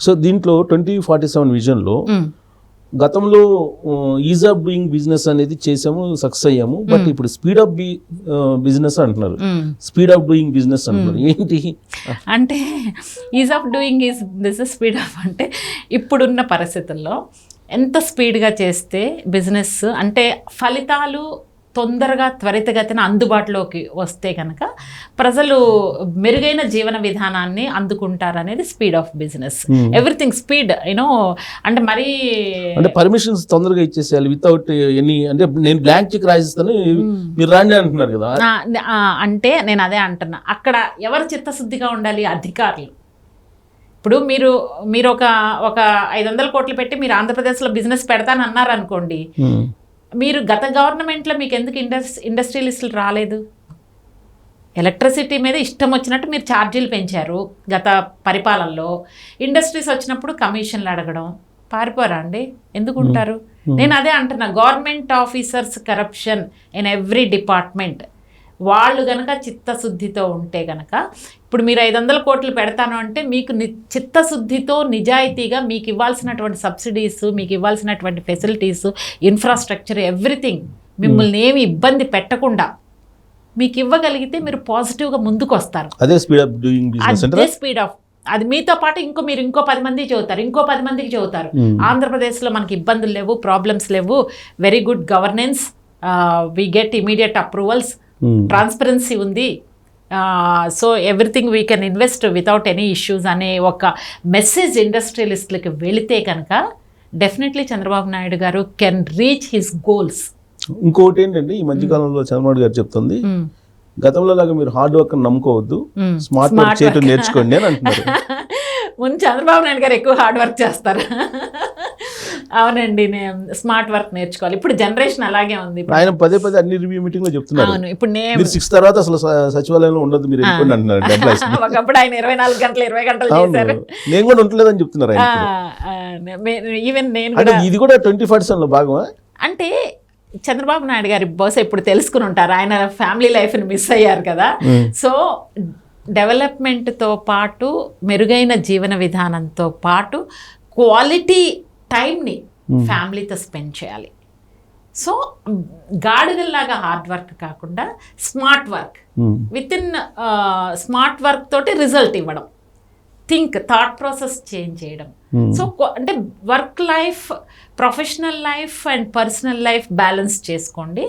So దీంట్లో twenty forty seven విజన్లో. గతంలో is of doing business అనేది చేసాము సక్సెస్ అయ్యాము. బట్ ఇప్పుడు స్పీడ్ ఆఫ్ బి బిజినెస్ అంటున్నారు. స్పీడ్ ఆఫ్ డూయింగ్ బిజినెస్ అంటున్నారు. ఏంటి? అంటే ease of doing ease business speed of అంటే ఇప్పుడున్న పరిస్థితుల్లో ఎంత స్పీడ్గా చేస్తే బిజినెస్ అంటే ఫలితాలు తొందరగా త్వరితగతిన అందుబాటులోకి వస్తే కనుక ప్రజలు మెరుగైన జీవన విధానాన్ని అందుకుంటారనేది speed of business. Everything speed you know అంటే మరీ అంటే పర్మిషన్స్ తొందరగా ఇచ్చేసేయాలి వితౌట్ ఎనీ అంటే నేను బ్లాంక్ చెక్ రాసిస్తాను మీరు రాండి అంటున్నారు కదా. అంటే నేను అదే అంటున్నా. అక్కడ ఎవరు చిత్తశుద్ధిగా ఉండాలి? అధికారులు. ఇప్పుడు మీరు మీరు ఒక ఒక ఐదు వందల కోట్లు పెట్టి మీరు ఆంధ్రప్రదేశ్లో బిజినెస్ పెడతానన్నారు అనుకోండి మ్మ్. మీరు గత గవర్నమెంట్లో మీకు ఎందుకు ఇండస్ ఇండస్ట్రియలిస్టులు రాలేదు? ఎలక్ట్రిసిటీ మీద ఇష్టం వచ్చినట్టు మీరు ఛార్జీలు పెంచారు గత పరిపాలనలో. ఇండస్ట్రీస్ వచ్చినప్పుడు కమిషన్లు అడగడం. పారిపోరా అండి? ఎందుకు ఉంటారు? నేను అదే అంటున్నా government officers corruption in every department వాళ్ళు గనక చిత్తశుద్ధితో ఉంటే గనక ఇప్పుడు మీరు ఐదు వందల కోట్లు పెడతాను అంటే మీకు ని చిత్తశుద్ధితో నిజాయితీగా మీకు ఇవ్వాల్సినటువంటి సబ్సిడీస్ మీకు ఇవ్వాల్సినటువంటి ఫెసిలిటీస్ ఇన్ఫ్రాస్ట్రక్చర్ ఎవ్రీథింగ్ మిమ్మల్ని ఏమి ఇబ్బంది పెట్టకుండా మీకు ఇవ్వగలిగితే మీరు పాజిటివ్గా ముందుకు వస్తారు అదే స్పీడ్ ఆఫ్ డూయింగ్ అదే స్పీడ్ ఆఫ్ అది మీతో పాటు ఇంకో మీరు ఇంకో పది మందికి చెబుతారు ఇంకో పది మందికి చెబుతారు ఆంధ్రప్రదేశ్లో మనకి ఇబ్బందులు లేవు ప్రాబ్లమ్స్ లేవు. Very good governance we get immediate approvals transparency ఉంది. So everything we can invest without any issues అనే ఒక మెసేజ్ ఇండస్ట్రియలిస్ట్లకి వెళితే కనుక డెఫినెట్లీ చంద్రబాబు నాయుడు గారు కెన్ రీచ్ హిస్ గోల్స్ ఇంకోటి ఏంటంటే ఈ మధ్యకాలంలో చంద్రబాబు గారు చెప్తుంది గతంలో లాగా మీరు హార్డ్ వర్క్ నమ్ముకోవద్దు స్మార్ట్ వర్క్ చేయటం నేర్చుకోండి అని అంటున్నారు. ముందు చంద్రబాబు నాయుడు గారు ఎక్కువ హార్డ్ వర్క్ చేస్తారు. అవునండి నేను స్మార్ట్ వర్క్ నేర్చుకోవాలి. ఇప్పుడు జనరేషన్ అలాగే ఉంది. ఆయన పదే పదే అన్ని రివ్యూ మీటింగ్లో చెప్తున్నారు. అవును ఇప్పుడు నేను సిక్స్ తర్వాత అసలు సచివాలయంలో ఉండదు మీరు వెళ్ళిపోండి అంటున్నారు. ఎంప్లాయీస్ ఒకప్పుడు ఆయన ఇరవై నాలుగు గంటలు ఇరవై గంటలు చేశారు. నేను కూడా ఉండలేదని చెప్తున్నారు ఈవెన్ నేను ఇది కూడా ట్వంటీ సెవెన్లో భాగమా? అంటే చంద్రబాబు నాయుడు గారి బహుశా ఇప్పుడు తెలుసుకుని ఉంటారు. ఆయన ఫ్యామిలీ లైఫ్ని మిస్ అయ్యారు కదా. సో డెవలప్మెంట్తో పాటు మెరుగైన జీవన విధానంతో పాటు క్వాలిటీ టైంని ఫ్యామిలీతో స్పెండ్ చేయాలి. సో గాడిదల్లాగా హార్డ్ వర్క్ కాకుండా smart work. With in smart work తోటి రిజల్ట్ ఇవ్వడం. థింక్ థాట్ ప్రాసెస్ చేంజ్ చేయడం. సో అంటే work life professional life and personal life balance చేసుకోండి.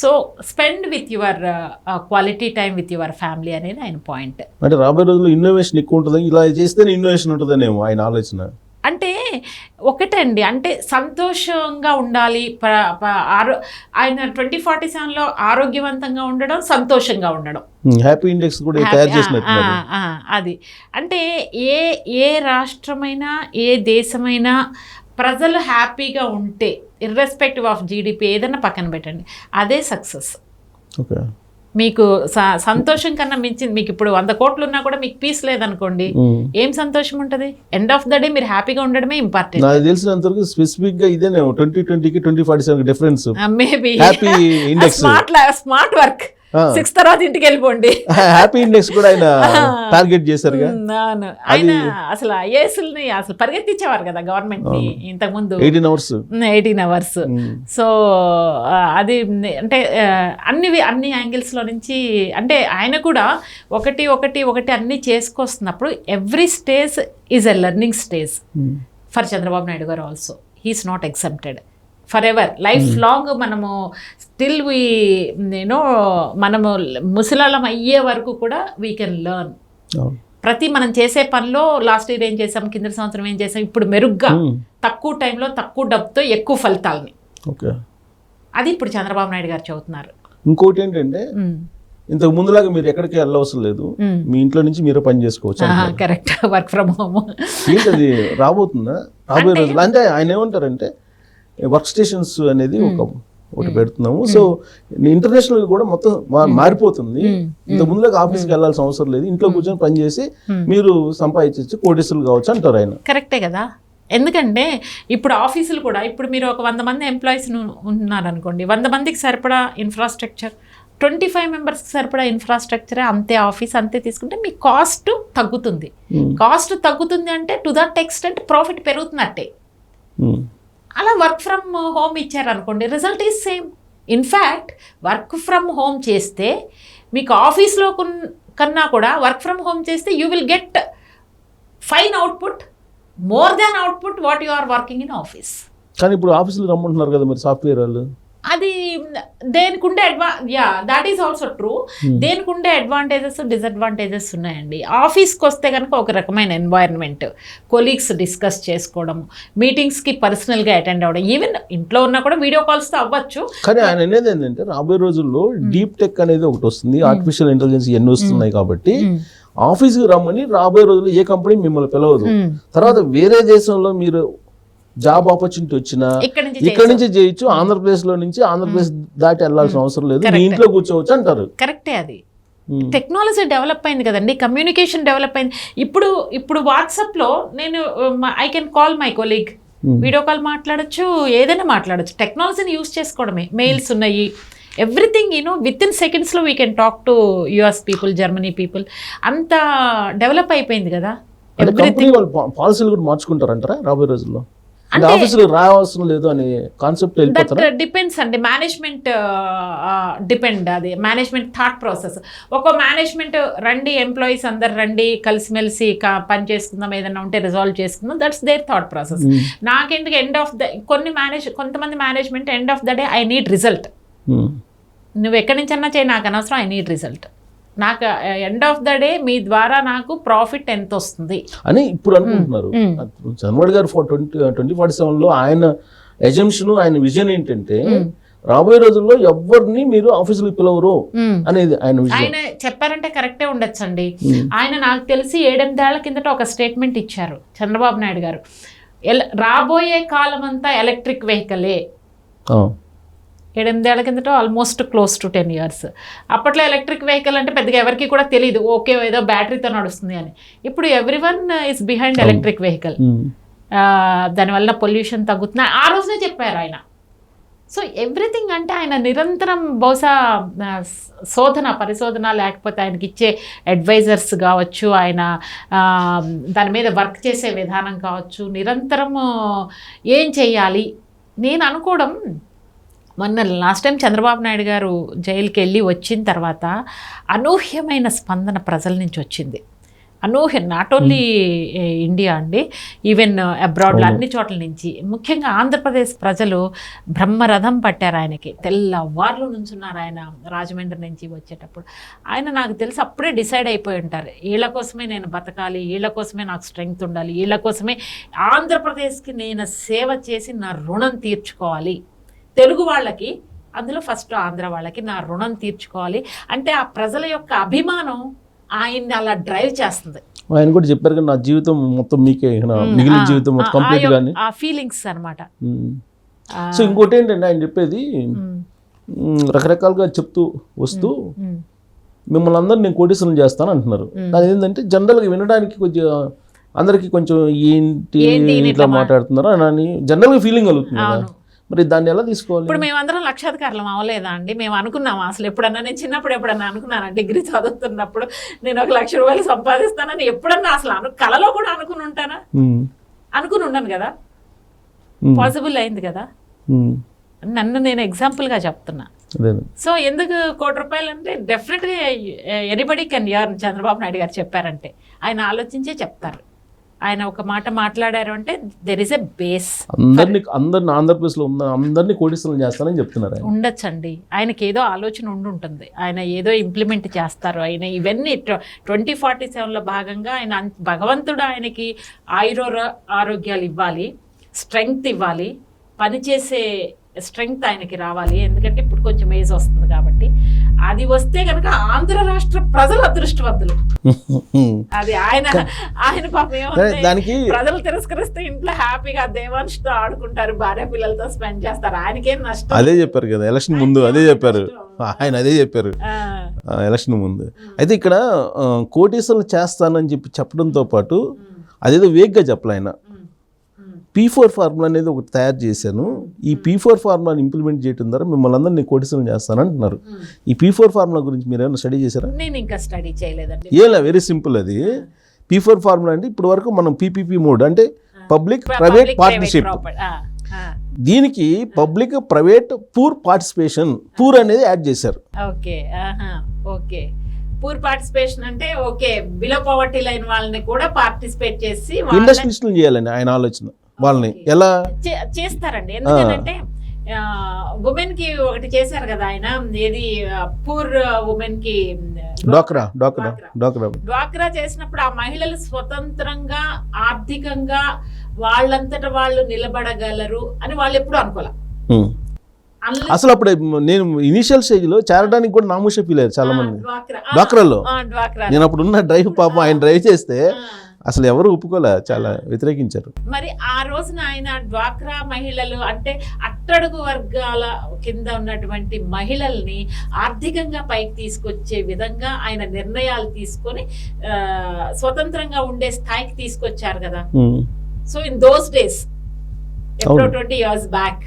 So spend with your quality time with your family అనేది ఆయన point. అంటే రాబోయే రోజుల్లో ఇన్నోవేషన్ ఎక్కువ ఉంటుంది ఇలా చేస్తేనే ఇన్నోవేషన్ ఉంటుందనేమో ఆయన ఆలోచన. అంటే ఒకటండి. అంటే సంతోషంగా ఉండాలి. ఆరో ఆయన ట్వంటీ ఫార్టీ సెవెన్లో ఆరోగ్యవంతంగా ఉండడం సంతోషంగా ఉండడం. హ్యాపీ ఇండెక్స్ కూడా తయారు అది. అంటే ఏ ఏ రాష్ట్రమైనా ఏ దేశమైనా ప్రజలు హ్యాపీగా ఉంటే ఇర్రెస్పెక్టివ్ ఆఫ్ జీడిపి ఏదైనా పక్కన పెట్టండి. అదే సక్సెస్. ఓకే. మీకు సంతోషం కన్నా మించింది మీకు ఇప్పుడు వంద కోట్లు ఉన్నా కూడా మీకు పీస్ లేదనుకోండి ఏం సంతోషం ఉంటుంది? ఎండ్ ఆఫ్ ద డే మీరు హ్యాపీగా ఉండడమే ఇంపార్టెంట్ నాకు తెలిసినంత వరకు స్పెసిఫిక్గా ఇదేనే ట్వంటీ ట్వంటీకి twenty forty seven difference maybe happy index smart smart work six తర్వాత ఇంటికి వెళ్ళిపోండి. హ్యాపీ ఇండెక్స్ కూడా ఆయన టార్గెట్ అవును. ఆయన అసలు ఐఏఎస్ని అసలు పరిగెత్తించేవారు కదా గవర్నమెంట్ని ఇంతకు ముందు eighteen hours eighteen hours so అది అంటే అన్ని అన్ని యాంగిల్స్లో నుంచి అంటే ఆయన కూడా ఒకటి ఒకటి ఒకటి అన్ని చేసుకొస్తున్నప్పుడు every stage is a learning stage for Chandrababu Naidu గారు also he's not excepted forever life long మనము స్టిల్ వీ నేను మనము ముసలాళం అయ్యే వరకు కూడా వీ కెన్ లెర్న్ ప్రతి మనం చేసే పనిలో లాస్ట్ ఇయర్ ఏం చేసాం కింద సంవత్సరం ఏం చేసాం ఇప్పుడు మెరుగ్గా తక్కువ టైంలో తక్కువ డబ్బుతో ఎక్కువ ఫలితాలని. ఓకే. అది ఇప్పుడు చంద్రబాబు నాయుడు గారు చెబుతున్నారు. ఇంకోటి ఏంటంటే ఉమ్, ఇంతకు ముందులాగా మీరు ఎక్కడికి వెళ్ళవసరం లేదు. ఉమ్. మీ ఇంట్లో నుంచి మీరే పని చేసుకోవచ్చు కరెక్ట్ వర్క్ ఫ్రమ్ హోమ్ ఏంటది రాబోతుందా? రాబోయే రోజులు. అంటే ఆయన ఏమంటారంటే వర్క్ స్టేషన్స్ అనేది ఒక ఒకటి పెడుతున్నాము. సో ఇంటర్నేషనల్ కూడా మొత్తం మారిపోతుంది. ఇంత ముందులాగా ఆఫీస్కి వెళ్ళాల్సిన అవసరం లేదు. ఇంట్లో కూర్చొని పని చేసి మీరు సంపాదించవచ్చు కోటేశ్వరులు కావచ్చు అంటారు ఆయన. కరెక్టే కదా. ఎందుకంటే ఇప్పుడు ఆఫీసులు కూడా ఇప్పుడు మీరు ఒక వంద మంది ఎంప్లాయీస్ ఉన్నారనుకోండి వంద మందికి సరిపడా ఇన్ఫ్రాస్ట్రక్చర్ ట్వంటీ ఫైవ్ మెంబర్స్కి సరిపడా ఇన్ఫ్రాస్ట్రక్చరే అంతే ఆఫీస్ అంతే తీసుకుంటే మీ కాస్ట్ తగ్గుతుంది. కాస్ట్ తగ్గుతుంది అంటే టు దట్ ఎక్స్టెంట్ ప్రాఫిట్ పెరుగుతున్నట్టే. అలా వర్క్ ఫ్రమ్ హోమ్ ఇచ్చారనుకోండి result is same in fact work from home చేస్తే మీకు ఆఫీస్లో కన్నా కూడా వర్క్ ఫ్రమ్ హోమ్ చేస్తే you will get fine output more than output what you are working in office కానీ ఇప్పుడు ఆఫీసులు రమ్మంటున్నారు కదా మరి సాఫ్ట్వేర్ వాళ్ళు. అది దేనికి ఉండే అడ్వా యా that is also true Hmm. దేనికి ఉండే అడ్వాంటేజెస్ డిసడ్వాంటేజెస్ ఉన్నాయండి? ఆఫీస్కి వస్తే కనుక ఒక రకమైన ఎన్వైరన్మెంట్ కొలీగ్స్ డిస్కస్ చేసుకోవడం మీటింగ్స్కి పర్సనల్గా అటెండ్ అవ్వడం ఈవెన్ ఇంట్లో ఉన్నా కూడా వీడియో కాల్స్తో అవ్వచ్చు. కానీ ఆయన అనేది ఏంటంటే రాబోయే రోజుల్లో డీప్ టెక్ అనేది ఒకటి వస్తుంది ఆర్టిఫిషియల్ ఇంటెలిజెన్స్ ఇవన్నీ వస్తున్నాయి కాబట్టి ఆఫీస్కి రమ్మని రాబోయే రోజుల్లో ఏ కంపెనీ మిమ్మల్ని పిలవదు. Hmm. తర్వాత వేరే దేశంలో మీరు జాబ్ ఆపర్చునిటీ వచ్చినా ఇక్కడ నుంచి చేయొచ్చు. ఆంధ్రప్రదేశ్లో నుంచి ఆంధ్రప్రదేశ్ దాటి వెళ్ళాల్సిన అవసరం లేదు. మీ. ఇంట్లో కూర్చోవచ్చు అంటారు. కరెక్టే అది. టెక్నాలజీ డెవలప్ అయింది కదండి. కమ్యూనికేషన్ డెవలప్ అయింది. ఇప్పుడు ఇప్పుడు వాట్సాప్లో నేను I can call my colleague. Video call మాట్లాడొచ్చు ఏదైనా మాట్లాడొచ్చు. టెక్నాలజీని యూస్ చేసుకోవడమే. మెయిల్స్ ఉన్నాయి. Everything you know with in సెకండ్స్లో we can talk to US people Germany people అంత డెవలప్ అయిపోయింది కదా. పాలసీలు కూడా మార్చుకుంటారంటారా రాబోయే రోజుల్లో? ఆఫీసులు రావాల్సిన లేదు అనే కాన్సెప్ట్ దట్ వెళ్ళిపోతారా? డిపెండ్స్ అండి. మేనేజ్మెంట్ డిపెండ్ అది. మేనేజ్మెంట్ థాట్ ప్రాసెస్ ఒక మేనేజ్మెంట్ రండి ఎంప్లాయీస్ అందరు రండి కలిసిమెలిసి పని చేసుకుందాం ఏదైనా ఉంటే రిజాల్వ్ చేసుకుందాం. That's their thought process. నాకెందుకు ఎండ్ ఆఫ్ ద కొన్ని మేనేజ్ కొంతమంది management end of the day I need result. నువ్వు ఎక్కడి నుంచి అన్నా చేయి నాకు అనవసరం ఐ నీడ్ రిజల్ట్ నాకు ఎండ్ ఆఫ్ ద డే మీ ద్వారా నాకు ప్రాఫిట్ ఎంత వస్తుంది అని ఇప్పుడు అనుకుంటున్నారు. చంద్రబాబు గారు ట్వంటీ ట్వంటీ ఫార్టీ సెవెన్లో ఆయన ఎజంప్షన్ ఆయన విజన్ ఏంటంటే రాబోయే రోజుల్లో ఎవరిని మీరు ఆఫీసులకు పిలవరు అనేది ఆయన ఆయన చెప్పారంటే కరెక్టే ఉండొచ్చండి. ఆయన నాకు తెలిసి ఏడెనిమిదేళ్ళ కిందట ఒక స్టేట్మెంట్ ఇచ్చారు చంద్రబాబు నాయుడు గారు. రాబోయే కాలం అంతా ఎలక్ట్రిక్ వెహికలే ఏడెనిమిదేళ్ళ కిందట almost close to ten years అప్పట్లో ఎలక్ట్రిక్ వెహికల్ అంటే పెద్దగా ఎవరికి కూడా తెలియదు ఓకే ఏదో బ్యాటరీతో నడుస్తుంది అని. ఇప్పుడు everyone is behind electric vehicle దానివల్ల పొల్యూషన్ తగ్గుతుంది ఆ రోజునే చెప్పారు ఆయన. సో ఎవ్రీథింగ్ అంటే ఆయన నిరంతరం బహుశా శోధన పరిశోధన లేకపోతే ఆయనకి ఇచ్చే అడ్వైజర్స్ కావచ్చు ఆయన దాని మీద వర్క్ చేసే విధానం కావచ్చు. నిరంతరము ఏం చేయాలి? నేను అనుకోవడం మొన్న లాస్ట్ టైం చంద్రబాబు నాయుడు గారు జైలుకి వెళ్ళి వచ్చిన తర్వాత అనూహ్యమైన స్పందన ప్రజల నుంచి వచ్చింది. అనూహ్యం నాట్ ఓన్లీ ఇండియా అండి ఈవెన్ అబ్రాడ్లో అన్ని చోట్ల నుంచి. ముఖ్యంగా ఆంధ్రప్రదేశ్ ప్రజలు బ్రహ్మరథం పట్టారు ఆయనకి. తెల్లవార్లు నుంచున్నారు ఆయన రాజమండ్రి నుంచి వచ్చేటప్పుడు. ఆయన నాకు తెలిసి అప్పుడే డిసైడ్ అయిపోయి ఉంటారు. వీళ్ళ కోసమే నేను బతకాలి వీళ్ళ కోసమే నాకు స్ట్రెంగ్త్ ఉండాలి వీళ్ళ కోసమే ఆంధ్రప్రదేశ్కి నేను సేవ చేసి నా రుణం తీర్చుకోవాలి. తెలుగు వాళ్ళకి అందులో ఫస్ట్ ఆంధ్ర వాళ్ళకి నా రుణం తీర్చుకోవాలి. అంటే ఆ ప్రజల యొక్క అభిమానం ఆయన్ని అలా డ్రైవ్ చేస్తుంది. ఆయన కూడా చెప్పారు కదా నా జీవితం మొత్తం మీకే మిగిలిన జీవితం కంప్లీట్ గాని. ఆ ఫీలింగ్స్ అనమాట సో ఇంకోటి ఏంటంటే ఆయన చెప్పేది రకరకాలుగా చెప్తూ వస్తూ మిమ్మల్ని అందరూ నేను కోటీశ్వరం చేస్తాను అంటున్నారు. అది ఏంటంటే జనరల్గా వినడానికి కొంచెం అందరికి కొంచెం ఏంటి ఇట్లా మాట్లాడుతున్నారు అని జనరల్గా ఫీలింగ్ కలుగుతుంది. మరి దాన్ని ఎలా తీసుకోవాలి? ఇప్పుడు మేమందరం లక్షాధికారులం అవ్వలేదా అండి? మేము అనుకున్నాము? అసలు ఎప్పుడన్నా నేను చిన్నప్పుడు ఎప్పుడన్నా అనుకున్నాను? డిగ్రీ చదువుతున్నప్పుడు నేను ఒక లక్ష రూపాయలు సంపాదిస్తానని ఎప్పుడన్నా అసలు అను కలలో కూడా అనుకుని ఉంటానా? అనుకుని ఉన్నాను కదా? పాసిబుల్ అయింది కదా? నన్ను నేను ఎగ్జాంపుల్గా చెప్తున్నా. సో ఎందుకు కోటి రూపాయలు అంటే డెఫినెట్గా anybody can earn Chandrababu Naidu గారు చెప్పారంటే ఆయన ఆలోచించే చెప్తారు. ఆయన ఒక మాట మాట్లాడారు అంటే దెర్ ఇస్ ఎ బేస్ అందరిని అందరిని ఆంధ్రప్రదేశ్లో ఉన్న అందరినీ కోటీశ్వరం చేస్తానని చెప్తున్నారు ఉండొచ్చండి. ఆయనకి ఏదో ఆలోచన ఉండి ఉంటుంది. ఆయన ఏదో ఇంప్లిమెంట్ చేస్తారు. ఆయన ఇవన్నీ ట్వంటీ ఫార్టీ సెవెన్లో భాగంగా ఆయన భగవంతుడు ఆయనకి ఆయురో ఆరోగ్యాలు ఇవ్వాలి స్ట్రెంగ్త్ ఇవ్వాలి పనిచేసే స్ట్రెంగ్త్ ఆయనకి రావాలి. ఎందుకంటే ఇప్పుడు కొంచెం ఏజ్ వస్తుంది కాబట్టి అది వస్తే కనుక ఆంధ్ర రాష్ట్ర ప్రజలు అదృష్టవంతులు. అది ఆయన ఆయన దానికి ప్రజలు తిరస్కరిస్తే ఇంట్లో హ్యాపీగా దేవాంశతో ఆడుకుంటారు భార్య పిల్లలతో స్పెండ్ చేస్తారు. ఆయనకేం నష్టం? అదే చెప్పారు కదా ఎలక్షన్ ముందు అదే చెప్పారు. ఆయన అదే చెప్పారు. ఎలక్షన్ ముందు. అయితే ఇక్కడ కోటీశ్వరం చేస్తానని చెప్పి చెప్పడంతో పాటు అదేదో వేగ్గా చెప్పలే ఆయన. పీ ఫోర్ ఫార్ములా అనేది ఒకటి తయారు చేశాను. ఈ పీ ఫోర్ ఫార్ములాని ఇంప్లిమెంట్ చేయడం ద్వారా మిమ్మల్ని అందరినీ కోటిసలు చేస్తాను అంటున్నారు ఈ పీ ఫోర్ ఫార్ములా గురించి మీరు ఏమైనా స్టడీ చేశారా? నేను ఇంకా స్టడీ చేయలేదండి. ఏలా వెరీ సింపుల్ అది. పీ ఫోర్ ఫార్ములా అంటే ఇప్పటి వరకు మనం పీపీపీ మోడ్ అంటే పబ్లిక్ ప్రైవేట్ పార్ట్నర్షిప్. దీనికి public private poor participation poor అనేది యాడ్ చేశారు. ఓకే ఓకే పూర్ పార్టిసిపేషన్ అంటే ఓకే బిలో పవర్టీ లైన్ వాళ్ళని కూడా పార్టిసిపేట్ చేసి ఇండస్ట్రీస్లు చేయాలండి ఆయన ఆలోచన. వాళ్ళని. ఎలా? చేస్తారండి. ఎందుకంటే ఉమెన్కి ఒకటి చేశారు కదా ఆయన. ఏది పూర్ ఉమెన్కి డోక్రా డోక్రా డోక్రా డ్వాక్రా చేసినప్పుడు ఆ మహిళలు స్వతంత్రంగా ఆర్థికంగా వాళ్ళంతట వాళ్ళు నిలబడగలరు అని వాళ్ళు ఎప్పుడు అనుకోలే. అసలు అప్పుడు నేను ఇనిషియల్ స్టేజ్లో చేరడానికి కూడా నామూష ఫీల్ అయ్యారు చాలా మంది డ్వాక్రా. డ్వాక్రాలో. డ్వాక్రా నేను అప్పుడు ఉన్న డ్రైవ్ పాపం ఆయన డ్రైవ్ చేస్తే. అసలు ఎవరు ఒప్పుకోలే చాలా వ్యతిరేకించారు. మరి ఆ రోజున ఆయన డ్వాక్రా మహిళలు అంటే అట్టడుగు వర్గాల కింద ఉన్నటువంటి మహిళల్ని ఆర్థికంగా పైకి తీసుకొచ్చే విధంగా ఆయన నిర్ణయాలు తీసుకొని స్వతంత్రంగా ఉండే స్థాయికి తీసుకొచ్చారు కదా. సో ఇన్ దోస్ డేస్ ఎప్పుడో. Twenty years back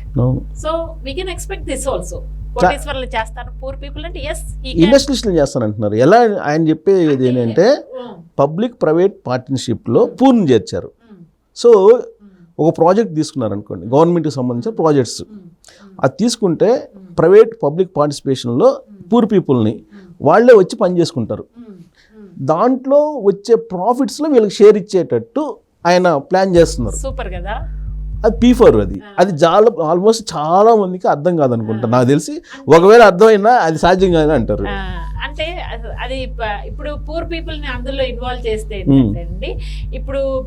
so we can expect this also Koteswarlu చేస్తారు. పూర్ పీపుల్ అంటే ఎస్ ఇండస్ట్రీస్లు చేస్తానంటున్నారు. ఎలా ఆయన చెప్పేది ఏంటంటే పబ్లిక్ ప్రైవేట్ పార్ట్నర్షిప్లో పూర్ణ చేర్చారు. సో ఒక ప్రాజెక్ట్ తీసుకున్నారు అనుకోండి గవర్నమెంట్కి సంబంధించిన ప్రాజెక్ట్స్ అది తీసుకుంటే ప్రైవేట్ పబ్లిక్ పార్టిసిపేషన్లో పూర్ పీపుల్ని వాళ్ళే వచ్చి పని చేసుకుంటారు. దాంట్లో వచ్చే ప్రాఫిట్స్లో వీళ్ళకి షేర్ ఇచ్చేటట్టు ఆయన ప్లాన్ చేస్తున్నారు. సూపర్ కదా? అది పీ ఫోర్ అది. అది చాలా ఆల్మోస్ట్ చాలా మందికి అర్థం కాదనుకుంటా. నాకు తెలిసి ఒకవేళ అర్థమైనా అది సాధ్యం కాదని అంటారు. అంటే అది- ఇప్పుడు పూర్ పీపుల్ని అందులో ఇన్వాల్వ్ చేస్తే ఏంటంటే అండి ఇప్పుడు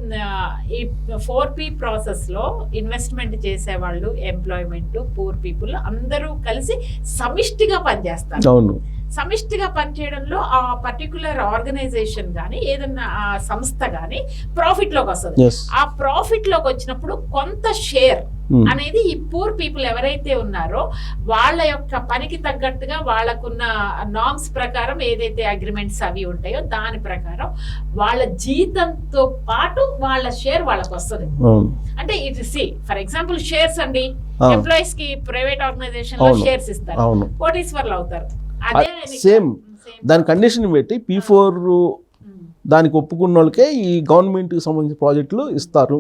ఈ ఫోర్ పి ప్రాసెస్లో ఇన్వెస్ట్మెంట్ చేసే వాళ్ళు ఎంప్లాయ్మెంట్ పూర్ పీపుల్ అందరూ కలిసి సమిష్టిగా పనిచేస్తారు. అవును. సమిష్టిగా పనిచేయడంలో ఆ పర్టికులర్ ఆర్గనైజేషన్ కానీ ఏదన్నా ఆ సంస్థ కానీ ప్రాఫిట్లోకి వస్తుంది. ఆ ప్రాఫిట్లోకి వచ్చినప్పుడు కొంత షేర్ Hmm. అనేది ఈ పూర్ పీపుల్ ఎవరైతే ఉన్నారో వాళ్ళ యొక్క పనికి తగ్గట్టుగా వాళ్ళకున్న నామ్స్ ప్రకారం ఏదైతే అగ్రిమెంట్స్ అవి ఉంటాయో దాని ప్రకారం వాళ్ళ జీతంతో పాటు వాళ్ళ షేర్ వాళ్ళకి వస్తుంది. అంటే ఇది సి ఫర్ ఎగ్జాంపుల్ షేర్స్ అండి. ఎంప్లాయీస్కి ప్రైవేట్ ఆర్గనైజేషన్లో. షేర్స్ ఇస్తారు. కోటీశ్వర్లు అవుతారు. Same Same. దాని కండిషన్ పెట్టి పీ ఫోర్. దానికి ఒప్పుకున్న వాళ్ళకే ఈ గవర్నమెంట్కి సంబంధించిన ప్రాజెక్టులు ఇస్తారు.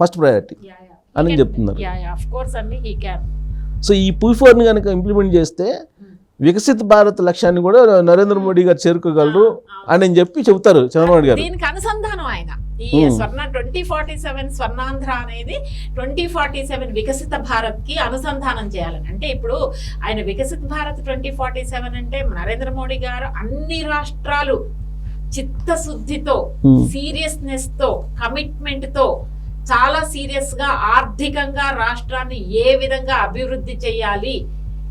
ఫస్ట్ ప్రయారిటీ అని చెప్తున్నారు. సో ఈ పీ ఫోర్ని కనుక ఇంప్లిమెంట్ చేస్తే వికసిత భారత్ లక్ష్యాన్ని కూడా నరేంద్ర మోడీ గారు చేరుకోగలరు అని చెప్పి చెబుతారు చంద్రబాబు గారు. దీనికి అనుసంధానం ఆయన. ఈ. స్వర్ణ ట్వంటీ ఫార్టీ సెవెన్ స్వర్ణాంధ్ర అనేది ట్వంటీ ఫార్టీ సెవెన్ వికసిత భారత్కి అనుసంధానం చేయాలని అంటే ఇప్పుడు ఆయన వికసిత భారత్ ట్వంటీ ఫార్టీ సెవెన్ అంటే నరేంద్ర మోడీ గారు అన్ని రాష్ట్రాలు చిత్తశుద్ధితో. సీరియస్నెస్తో కమిట్మెంట్తో చాలా సీరియస్గా ఆర్థికంగా రాష్ట్రాన్ని ఏ విధంగా అభివృద్ధి చేయాలి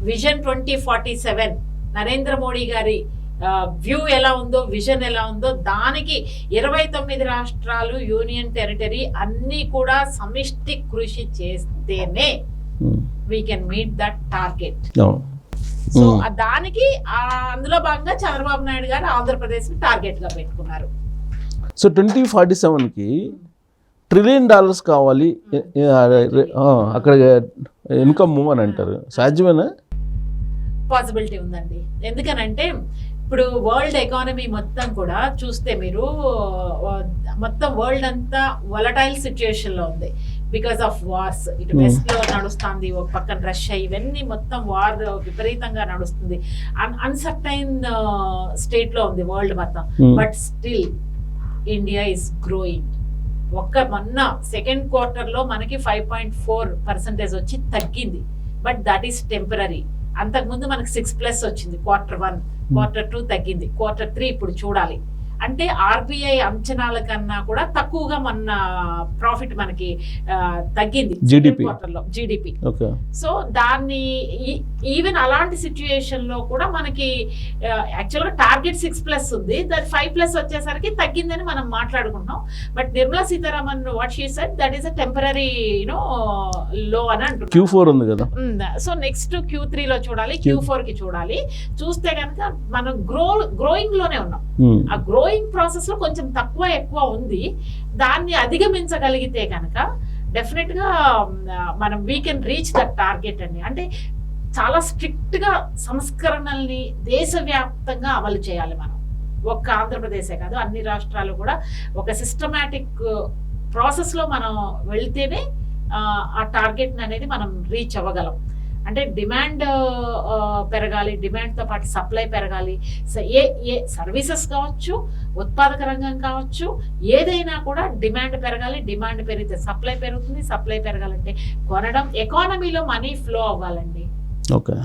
vision twenty forty seven Narendra Modi గారి వ్యూ ఎలా ఉందో విజన్ ఎలా ఉందో దానికి ఇరవై తొమ్మిది రాష్ట్రాలు యూనియన్ టెరిటరీ అన్నీ కూడా సమిష్టి కృషి చేస్తేనే Hmm. We can meet that target so Hmm. దానికి అందులో భాగంగా చంద్రబాబు నాయుడు గారు ఆంధ్రప్రదేశ్ టార్గెట్గా పెట్టుకున్నారు సో ట్వంటీ ఫార్టీ సెవెన్కి ట్రిలియన్ డాలర్స్ కావాలి ఆ, అక్కడ ఇన్కమ్ అని అంటారు. సాధ్యమేనా? పాసిబిలిటీ ఉందండి. ఎందుకనంటే ఇప్పుడు వరల్డ్ ఎకానమీ మొత్తం కూడా చూస్తే మీరు మొత్తం వరల్డ్ అంతా వలటైల్ సిచ్యుయేషన్లో ఉంది. Because of wars. ఇటు Hmm. వెస్ట్లో నడుస్తుంది ఒక పక్కన రష్యా ఇవన్నీ మొత్తం వార్ విపరీతంగా నడుస్తుంది. అన్సర్టైన్ స్టేట్లో ఉంది వరల్డ్ మొత్తం. Hmm. But still India is growing. ఒక్క మొన్న సెకండ్ క్వార్టర్లో మనకి ఫైవ్ పాయింట్ ఫోర్ పర్సెంటేజ్ వచ్చి తగ్గింది. బట్ దట్ ఈస్ టెంపరీ అంతకుముందు మనకి సిక్స్ ప్లస్ వచ్చింది క్వార్టర్ వన్. క్వార్టర్ టూ తగ్గింది. క్వార్టర్ త్రీ ఇప్పుడు చూడాలి. అంటే ఆర్బీఐ అంచనాల కన్నా కూడా తక్కువగా మన ప్రాఫిట్ మనకి తగ్గింది. GDP. క్వార్టర్లో జీడిపి సో దాన్ని ఈవెన్ అలాంటి సిచ్యుయేషన్లో కూడా మనకి యాక్చువల్గా టార్గెట్ సిక్స్ ప్లస్ ఉంది. దాని ఫైవ్ ప్లస్ వచ్చేసరికి తగ్గిందని మనం మాట్లాడుకుంటున్నాం. But Nirmala Sitharaman what she said that is a temporary you know low అని క్యూ అంటున్నాం ఫోర్ ఉంది కదా. సో నెక్స్ట్ క్యూ లో చూడాలి క్యూ ఫోర్కి చూడాలి. చూస్తే కనుక మనం గ్రో గ్రోయింగ్లోనే ఉన్నాం. ఆ గ్రోయింగ్ ప్రాసెస్లో కొంచెం తక్కువ ఎక్కువ ఉంది. దాన్ని అధిగమించగలిగితే కనుక డెఫినెట్గా మనం we can reach that target అండి. అంటే చాలా స్ట్రిక్ట్గా సంస్కరణల్ని దేశవ్యాప్తంగా అమలు చేయాలి మనం. ఒక్క ఆంధ్రప్రదేశే కాదు అన్ని రాష్ట్రాలు కూడా ఒక సిస్టమేటిక్ ప్రాసెస్లో మనం వెళ్తేనే ఆ, టార్గెట్ అనేది మనం రీచ్ అవ్వగలం. అంటే డిమాండ్ పెరగాలి డిమాండ్తో పాటు సప్లై పెరగాలి. ఏ ఏ సర్వీసెస్ కావచ్చు ఉత్పాదక రంగం కావచ్చు ఏదైనా కూడా డిమాండ్ పెరగాలి డిమాండ్ పెరిగితే సప్లై పెరుగుతుంది సప్లై పెరగాలంటే కొనడం ఎకానమీలో మనీ ఫ్లో అవ్వాలండి. ఓకే